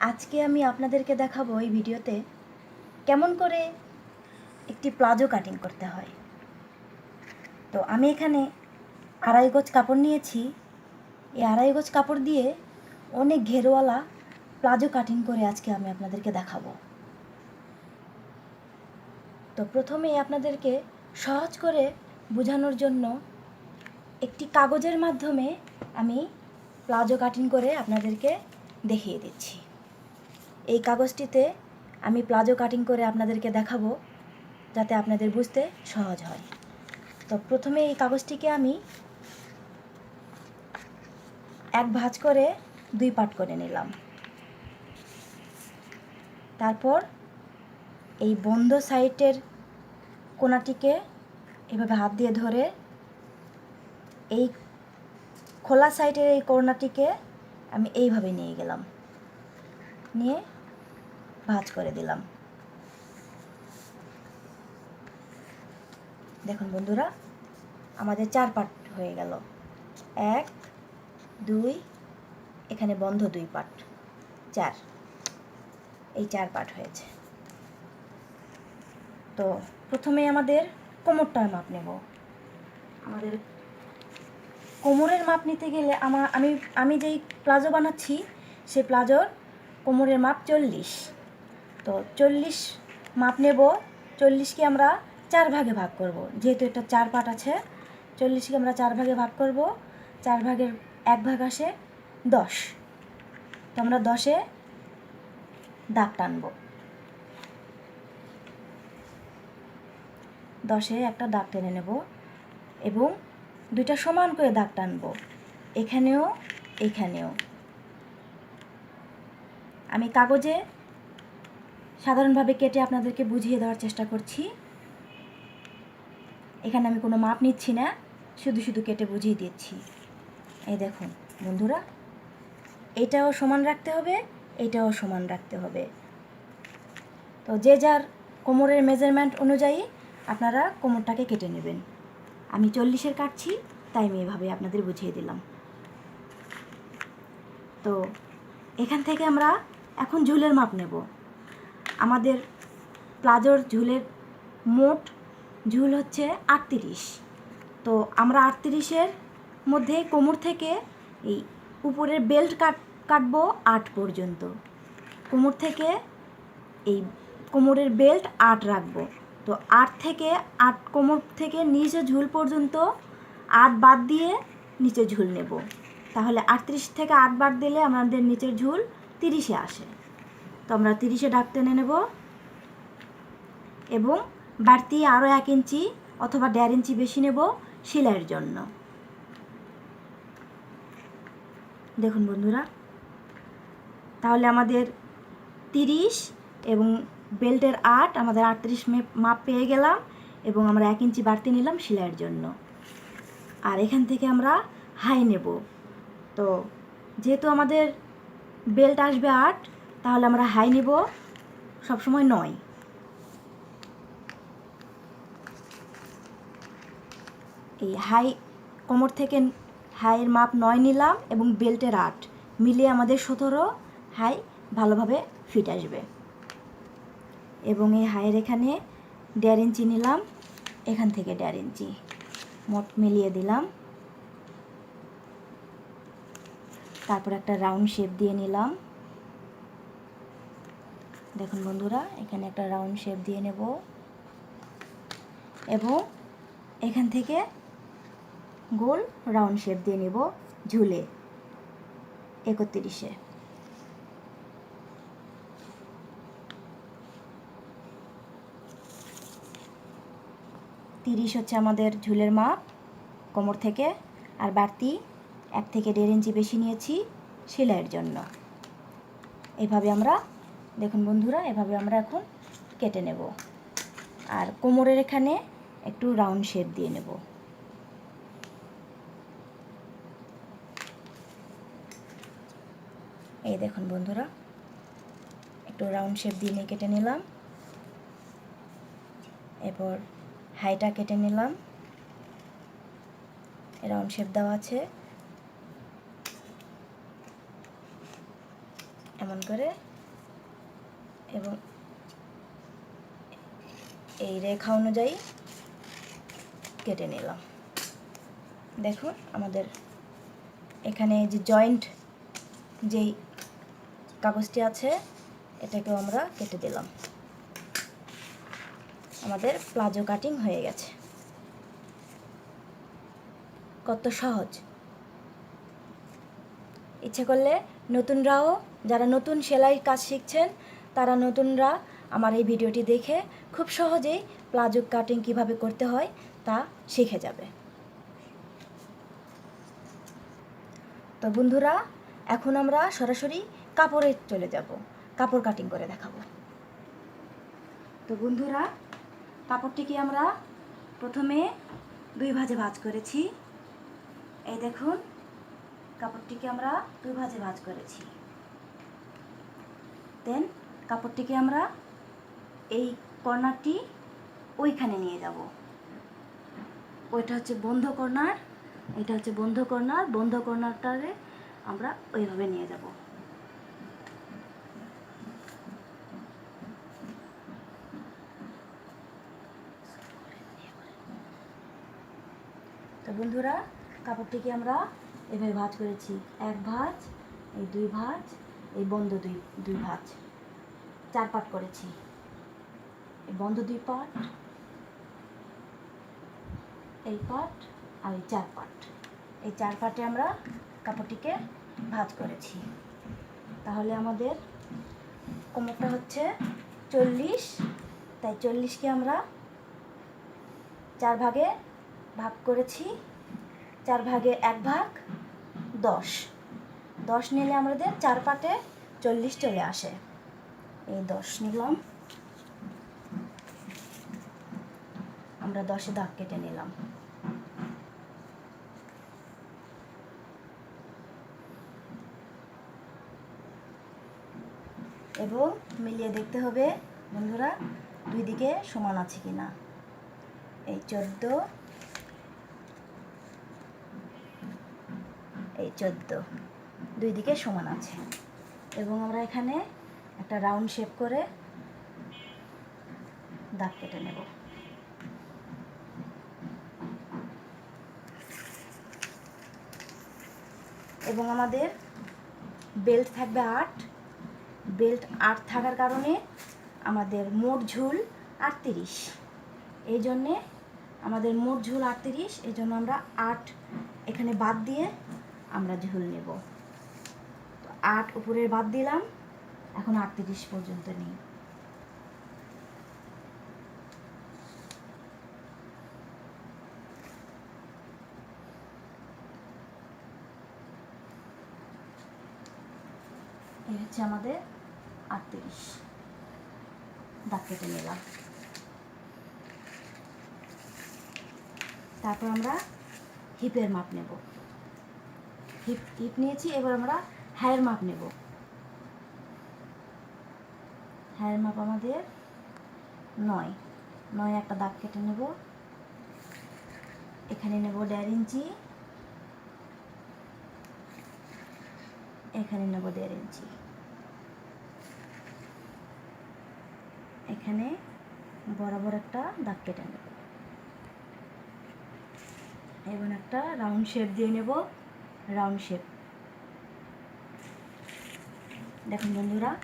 আজকে আমি আপনাদেরকে দেখাবো এই ভিডিওতে কেমন করে একটি প্লাজো কাটিং করতে হয়। তো আমি এখানে আড়াই গজ কাপড় নিয়েছি। এই আড়াই গজ কাপড় দিয়ে অনেক ঘেরওয়ালা প্লাজো কাটিং করে আজকে আমি আপনাদেরকে দেখাবো। তো প্রথমে আপনাদেরকে সহজ করে বোঝানোর জন্য একটি কাগজের মাধ্যমে আমি প্লাজো কাটিং করে আপনাদেরকে দেখিয়ে দিচ্ছি। এই কাগজটিতে আমি প্লাজো কাটিং করে আপনাদেরকে দেখাবো, যাতে আপনাদের বুঝতে সহজ হয়। তো প্রথমে এই কাগজটিকে আমি এক ভাঁজ করে দুই পাট করে নিলাম। তারপর এই বন্ধ সাইটের কোনাটিকে এভাবে হাত দিয়ে ধরে এই খোলা সাইটের এই কোনাটিকে আমি এইভাবে নিয়ে গেলাম। নিয়ে ভাঁজ করে দিলাম। দেখুন বন্ধুরা, আমাদের চার পাট হয়ে গেল। এক, দুই, এখানে বন্ধ দুই পাট। চার, এই চার পাট হয়েছে। তো প্রথমে আমাদের কোমরটার মাপ নেব। আমাদের কোমরের মাপ নিতে গেলে আমার আমি আমি যেই প্লাজো বানাচ্ছি সেই প্লাজোর কোমরের মাপ চল্লিশ। তো চল্লিশ মাপ নেব। চল্লিশকে আমরা চার ভাগে ভাগ করব। যেহেতু এটা চার পাট আছে, চল্লিশকে আমরা চার ভাগে ভাগ করব। চার ভাগের এক ভাগ আসে দশ। তো আমরা দশে দাগ টানবো। দশে একটা দাগ টেনে নেব এবং দুইটা সমান করে দাগ টানবো। এখানেও এখানেও। আমি কাগজে সাধারণভাবে কেটে আপনাদেরকে বুঝিয়ে দেওয়ার চেষ্টা করছি। এখানে আমি কোনো মাপ নিচ্ছি না, শুধু শুধু কেটে বুঝিয়ে দিচ্ছি। এই দেখুন, বন্ধুরা, এটাও সমান রাখতে হবে, এটাও সমান রাখতে হবে। তো যে যার কোমরের মেজারমেন্ট অনুযায়ী আপনারা কোমরটাকে কেটে নেবেন। আমি চল্লিশের কাটছি, তাই আমি এভাবে আপনাদের বুঝিয়ে দিলাম। তো এখান থেকে আমরা এখন ঝুলের মাপ নেব। আমাদের প্লাজোর ঝুলের মোট ঝুল হচ্ছে আটত্রিশ। তো আমরা আটত্রিশের মধ্যে কোমর থেকে এই উপরের বেল্ট কাট, কাটবো আট পর্যন্ত। কোমর থেকে এই কোমরের বেল্ট আট রাখব। তো আট থেকে আট কোমর থেকে নিচে ঝুল পর্যন্ত আট বাদ দিয়ে নিচে ঝুল নেব। তাহলে আটত্রিশ থেকে আট বাদ দিলে আমাদের নিচের ঝুল তিরিশে আসে। তো আমরা তিরিশে ডাক টেনে নেব। এবং বাড়তি আরও এক ইঞ্চি অথবা দেড় ইঞ্চি বেশি নেব সেলাইয়ের জন্য। দেখুন বন্ধুরা, তাহলে আমাদের তিরিশ এবং বেল্টের আট, আমাদের আটত্রিশ মাপ পেয়ে গেলাম এবং আমরা এক ইঞ্চি বাড়তি নিলাম সেলাইয়ের জন্য। আর এখান থেকে আমরা হাই নেব। তো যেহেতু আমাদের বেল্ট আসবে আট তাহলে আমরা হাই নেব। সবসময় নয়। এই হাই কোমর থেকে হাইয়ের মাপ নয় নিলাম এবং বেল্টের আট। মিলিয়ে আমাদের সতেরো হাই ভালোভাবে ফিট আসবে। এবং এই হাইয়ের এখানে দেড় ইঞ্চি নিলাম। এখান থেকে দেড় ইঞ্চি। মোট মিলিয়ে দিলাম। তারপর একটা রাউন্ড শেপ দিয়ে নিলাম। দেখুন বন্ধুরা, এখানে একটা রাউন্ড শেপ দিয়ে নেব। এবং এখান থেকে গোল রাউন্ড শেপ দিয়ে নেব ঝুলে, একত্রিশে। তিরিশ হচ্ছে আমাদের ঝুলের মাপ কোমর থেকে, আর বাড়তি এক থেকে দেড় ইঞ্চি বেশি নিয়েছি সেলাইয়ের জন্য। এভাবে আমরা দেখুন বন্ধুরা, এভাবে আমরা এখন কেটে নেব। আর কোমরের এখানে একটু রাউন্ড শেপ দিয়ে নেব। এই দেখুন বন্ধুরা, একটু রাউন্ড শেপ দিয়ে নিয়ে কেটে নিলাম। এরপর হাইটা কেটে নিলাম। রাউন্ড শেপ দেওয়া আছে। এমন করে এবং এই রেখা অনুযায়ী কেটে নিলাম। দেখুন আমাদের এখানে যে জয়েন্ট যেই কাগজটি আছে, এটাকেও আমরা কেটে দিলাম। আমাদের প্লাজো কাটিং হয়ে গেছে। কত সহজ। ইচ্ছে করলে নতুনরাও, যারা নতুন সেলাই কাজ শিখছেন তারা নতুনরা আমার এই ভিডিওটি দেখে খুব সহজেই প্লাজো কাটিং কীভাবে করতে হয় তা শিখে যাবে। তো বন্ধুরা, এখন আমরা সরাসরি কাপড়ে চলে যাব। কাপড় কাটিং করে দেখাবো। তো বন্ধুরা, কাপড়টিকে আমরা প্রথমে দুই ভাজে ভাজ করেছি। এই দেখুন, কাপড়টিকে আমরা দুই ভাজে ভাজ করেছি। দেন কাপড়টিকে আমরা এই কর্নারটি ওইখানে নিয়ে যাব। ওইটা হচ্ছে বন্ধ কর্নার, এটা হচ্ছে বন্ধ কর্নার, বন্ধ কর্নারটারে আমরা ওইভাবে নিয়ে যাব। তো বন্ধুরা, কাপড়টিকে আমরা এভাবে ভাঁজ করেছি। এক ভাঁজ, এই দুই ভাঁজ, এই বন্ধ দুই দুই ভাঁজ। চার পাট করেছি বন্ধ দুই পাট, এই পাট আর এই চার পাট। এই চার পাটে আমরা কাপড়টিকে ভাঁজ করেছি। তাহলে আমাদের কোমরটা হচ্ছে চল্লিশ। তাই চল্লিশকে আমরা চার ভাগে ভাগ করেছি। চার ভাগে এক ভাগ দশ। দশ নিলে আমাদের চার পাটে চল্লিশ চলে আসে। এই দশ নিলাম। আমরা দশে দাগ কেটে নিলাম। এবং মিলিয়ে দেখতে হবে, বন্ধুরা, দুই দিকে সমান আছে কিনা। এই চোদ্দ এই চোদ্দ, দুই দিকে সমান আছে। এবং আমরা এখানে একটা রাউন্ড শেপ করে দাগ কেটে নেব। এবং আমাদের বেল্ট থাকবে আট। বেল্ট আট থাকার কারণে আমাদের মোট ঝুল আটত্রিশ। এই জন্যে আমাদের মোট ঝুল আটত্রিশ, এই জন্য আমরা আট এখানে বাদ দিয়ে আমরা ঝুল নেব। আট উপরের বাদ দিলাম। এখন আটত্রিশ পর্যন্ত নেই। এই হচ্ছে আমাদের আটত্রিশ। দাগ কেটে নিলাম। তারপর আমরা হিপের মাপ নেব। হিপ হিপ নিয়েছি, এবার আমরা হায়ের মাপ নেব। হায়ের মাপ আমাদের নয়। নয় একটা দাগ কেটে নেব। এখানে নেব দেড় ইঞ্চি। এখানে নেব দেড় ইঞ্চি। এখানে বরাবর একটা দাগ কেটে নেব। এবং একটা রাউন্ড শেপ দিয়ে নেব। Round shape. দেখুন বন্ধুরা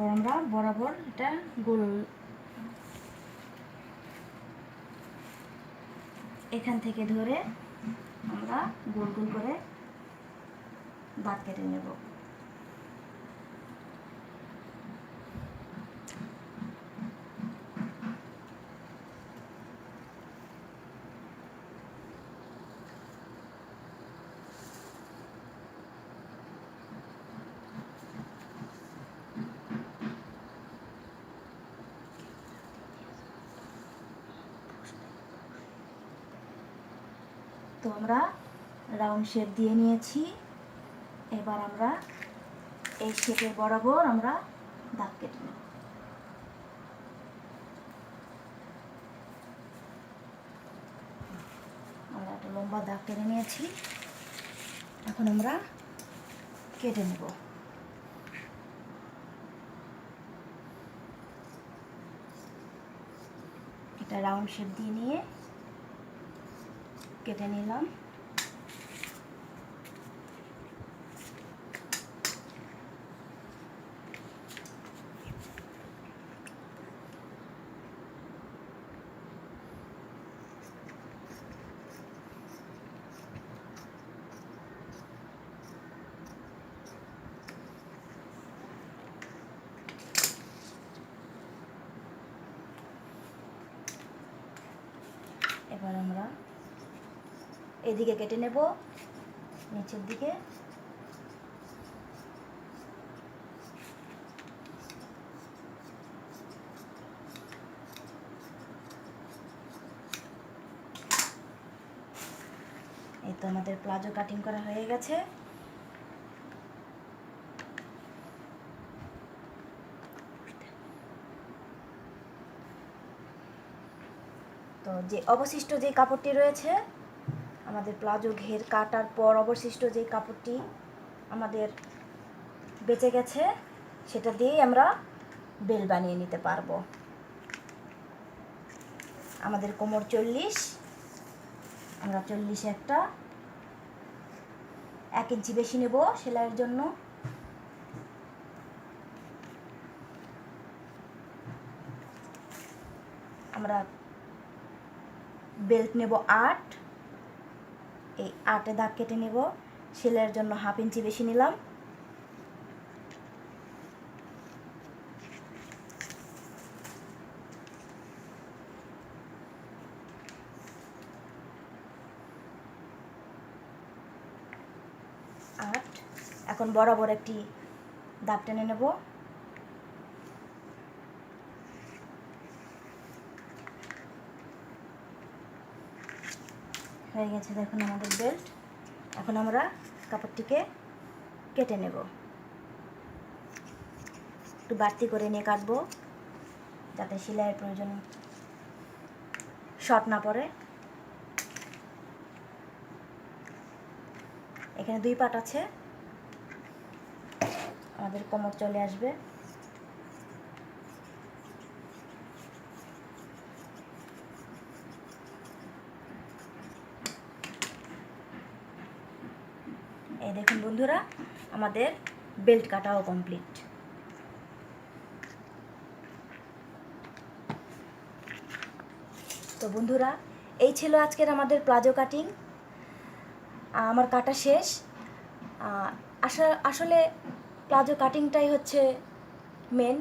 এরপর আমরা বরাবর এটা গোল এখান থেকে ধরে আমরা গোল গোল করে বাদ কেটে নেব। তো আমরা রাউন্ড শেপ দিয়ে নিয়েছি। এবার আমরা এই শেপের বরাবর আমরা দাগ কেটে নেব। আমরা এটা লম্বা দাগ কেটে নিয়েছি। এখন আমরা কেটে নেব। এটা রাউন্ড শেপ দিয়ে নিয়ে কেটে নিলাম এবার আমরা এদিকে কেটে নেব, নিচের দিকে। এই তো আমাদের প্লাজো কাটিং করা হয়ে গেছে। তো যে অবশিষ্ট যে কাপড়টি রয়েছে আমাদের প্লাজো ঘের কাটার পর অবশিষ্ট যে কাপড়টি আমাদের বেঁচে গেছে, সেটা দিয়েই আমরা বেল বানিয়ে নিতে পারব। আমাদের কোমর চল্লিশ, আমরা চল্লিশে একটা এক ইঞ্চি বেশি নেব সেলাইয়ের জন্য। আমরা বেল্ট নেব আট এই আটে দাগ কেটে নেব। সেলাইয়ের জন্য হাফ ইঞ্চি বেশি নিলাম। আট। এখন বরাবর একটি দাগ টেনে নেব। হয়ে গেছে দেখুন আমাদের বেল্ট এখন আমরা কাপড়টিকে কেটে নেব। একটু বাড়তি করে নিয়ে কাটবো, যাতে সেলাইয়ের প্রয়োজন শর্ট না পড়ে। এখানে দুই পাট আছে। আমাদের কোমর চলে আসবে। এই দেখুন বন্ধুরা, আমাদের বেল্ট কাটাও কমপ্লিট তো বন্ধুরা, এই ছিল আজকের আমাদের প্লাজো কাটিং আমার কাটা শেষ। আসলে প্লাজো কাটিংটাই হচ্ছে মেন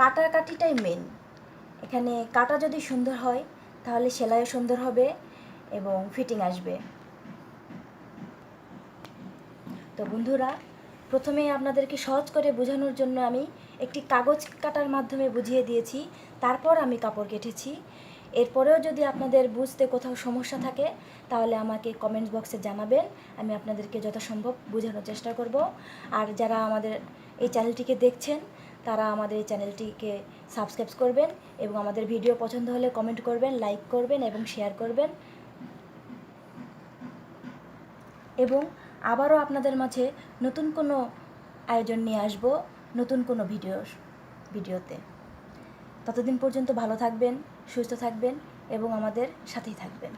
কাটার কাটিটাই মেন এখানে কাটা যদি সুন্দর হয়, তাহলে সেলাইও সুন্দর হবে এবং ফিটিং আসবে। তো বন্ধুরা, প্রথমে আপনাদেরকে সহজ করে বোঝানোর জন্য আমি একটি কাগজ কাটার মাধ্যমে বুঝিয়ে দিয়েছি, তারপর আমি কাপড় কেটেছি। এরপরেও যদি আপনাদের বুঝতে কোথাও সমস্যা থাকে, তাহলে আমাকে কমেন্টস বক্সে জানাবেন, আমি আপনাদেরকে যথাসম্ভব বোঝানোর চেষ্টা করব। আর যারা আমাদের এই চ্যানেলটিকে দেখছেন, তারা আমাদের এই চ্যানেলটিকে সাবস্ক্রাইব করবেন এবং আমাদের ভিডিও পছন্দ হলে কমেন্ট করবেন লাইক করবেন এবং শেয়ার করবেন। এবং আবারও আপনাদের মাঝে নতুন কোনো আয়োজন নিয়ে আসব, নতুন কোনো ভিডিও, ভিডিওতে। ততদিন পর্যন্ত ভালো থাকবেন, সুস্থ থাকবেন এবং আমাদের সাথেই থাকবেন।